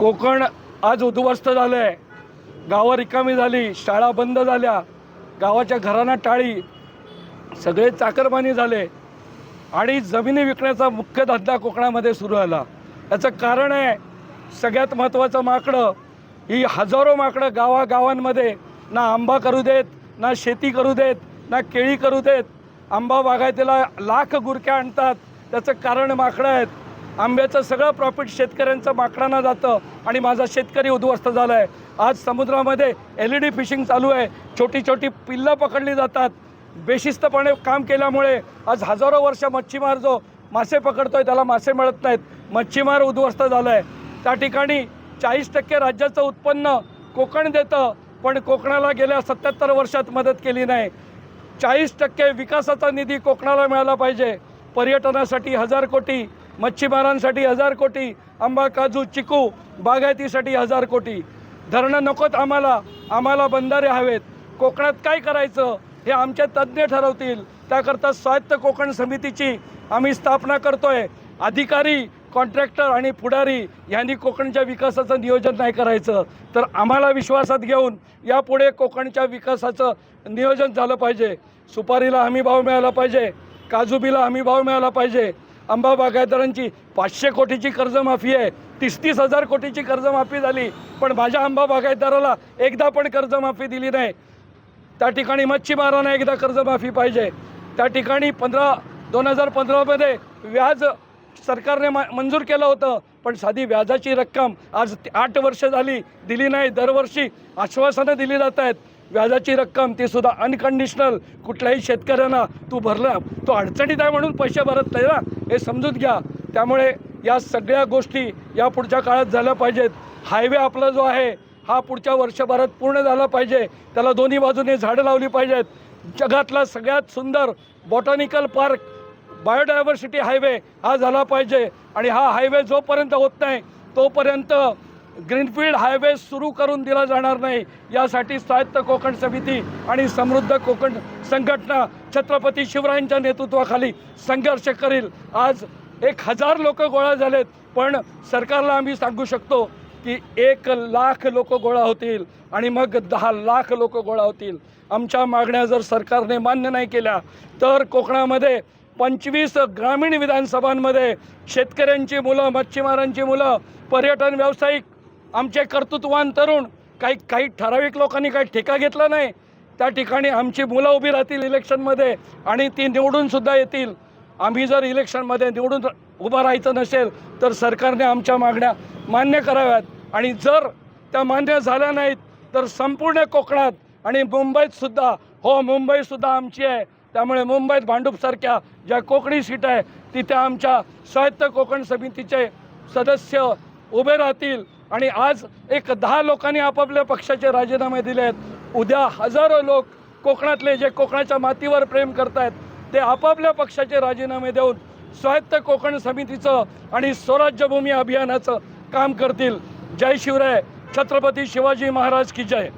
कोकण आज उद्ध्वस्त झालं आहे गावं रिकामी झाली शाळा बंद झाल्या गावाच्या घरांना टाळी सगळे चाकरमानी झाले. आणि जमिनी विकण्याचा मुख्य धंदा कोकणामध्ये सुरू झाला. याचं कारण आहे सगळ्यात महत्त्वाचं माकडं ही हजारो माकडं गावागावांमध्ये ना आंबा करू देत ना शेती करू देत ना केळी करू देत आंबा बागायतीला लाख गुरक्या आणतात. त्याचं कारण माकडं आहेत. आंब्याचं सगळं प्रॉफिट शेतकऱ्यांचं माकडांना जातं आणि माझा शेतकरी उद्ध्वस्त झाला आहे आज समुद्रामध्ये एल ई डी फिशिंग चालू आहे. छोटी छोटी पिल्लं पकडली जातात. बेशिस्तपणे काम केल्यामुळे आज हजारो वर्ष मच्छीमार जो मासे पकडतोय त्याला मासे मिळत नाहीत. मच्छीमार उद्ध्वस्त झाला आहे त्या ठिकाणी चाळीस टक्के राज्याचं उत्पन्न कोकण देतं पण कोकणाला गेल्या सत्याहत्तर वर्षात मदत केली नाही. चाळीस टक्के विकासाचा निधी कोकणाला मिळाला पाहिजे. पर्यटनासाठी हजार कोटी मच्छीमारांसाठी हजार कोटी आंबा काजू चिकू बागायतीसाठी हजार कोटी. धरणं नकोत आम्हाला आम्हाला बंधारे हवेत. कोकणात काय करायचं हे आमचे तज्ज्ञ ठरवतील. त्याकरता स्वायत्त कोकण समितीची आम्ही स्थापना करतोय. अधिकारी कॉन्ट्रॅक्टर आणि पुढारी यांनी कोकणच्या विकासाचं नियोजन नाही करायचं. तर आम्हाला विश्वासात घेऊन यापुढे कोकणच्या विकासाचं नियोजन झालं पाहिजे. सुपारीला हमी भाव मिळाला पाहिजे. काजूबीला हमी भाव मिळाला पाहिजे. आंबा बागायतदारांची पाचशे कोटीची कर्जमाफी आहे. तीस तीस हजार कोटीची कर्जमाफी झाली. पण माझ्या आंबा बागायतदाराला एकदा पण कर्जमाफी दिली नाही. त्या ठिकाणी मच्छीमारांना एकदा कर्जमाफी पाहिजे. त्या ठिकाणी पंधरा दोन हजार पंधरामध्ये व्याज सरकारने मा मंजूर केलं होतं. पण साधी व्याजाची रक्कम आज आठ वर्ष झाली दिली नाही. दरवर्षी आश्वासनं दिली जात आहेत. व्याजाची रक्कम ती सुद्धा अनकंडिशनल कुठल्याही शेतकऱ्यांना तू भरला तो अडचणीत आहे म्हणून पैसे भरत नाही ना. हे समजून घ्या. त्यामुळे या सगळ्या गोष्टी या पुढच्या काळात झाल्या पाहिजेत. हायवे आपला जो आहे हा पुढच्या वर्षभरात पूर्ण झाला पाहिजे. त्याला दोन्ही बाजूने झाडं लावली पाहिजेत. जगातला सगळ्यात सुंदर बॉटॅनिकल पार्क बायोडायव्हर्सिटी हायवे हा झाला पाहिजे. आणि हा हायवे जोपर्यंत होत नाही तोपर्यंत ग्रीनफील्ड हायवे सुरू करून दिला जाणार नाही. यासाठी स्वायत्त कोकण समिती आणि समृद्ध कोकण संघटना छत्रपती शिवरायांच्या नेतृत्वाखाली संघर्ष करील. आज एक हजार लोक गोळा झालेत पण सरकारला आम्ही सांगू शकतो की एक लाख लोक गोळा होतील आणि मग दहा लाख लोक गोळा होतील. आमच्या मागण्या जर सरकारने मान्य नाही केल्या तर कोकणामध्ये पंचवीस ग्रामीण विधानसभांमध्ये शेतकऱ्यांची मुलं मच्छीमारांची मुलं पर्यटन व्यावसायिक आमचे कर्तृत्ववान तरुण काही काही ठराविक लोकांनी काही ठेका घेतला नाही. त्या ठिकाणी आमची मुलं उभी राहतील इलेक्शनमध्ये आणि ती निवडूनसुद्धा येतील. आम्ही जर इलेक्शनमध्ये निवडून उभं राहायचं नसेल तर सरकारने आमच्या मागण्या मान्य कराव्यात. आणि जर त्या मान्य झाल्या नाहीत तर संपूर्ण कोकणात आणि मुंबईतसुद्धा हो मुंबईसुद्धा आमची आहे. त्यामुळे मुंबईत भांडूपसारख्या ज्या कोकणी सीट आहे तिथे आमच्या स्वायत्त कोकण समितीचे सदस्य उभे राहतील. आणि आज एक दहा लोकांनी आपापल्या पक्षाचे राजीनामे दिले आहेत. उद्या हजारो लोक कोकणातले जे कोकणाच्या मातीवर प्रेम करतायत ते आपापल्या पक्षाचे राजीनामे देऊन स्वायत्त कोकण समितीचं आणि स्वराज्यभूमी अभियानाचं काम करतील. जय शिवराय. छत्रपती शिवाजी महाराज की जय.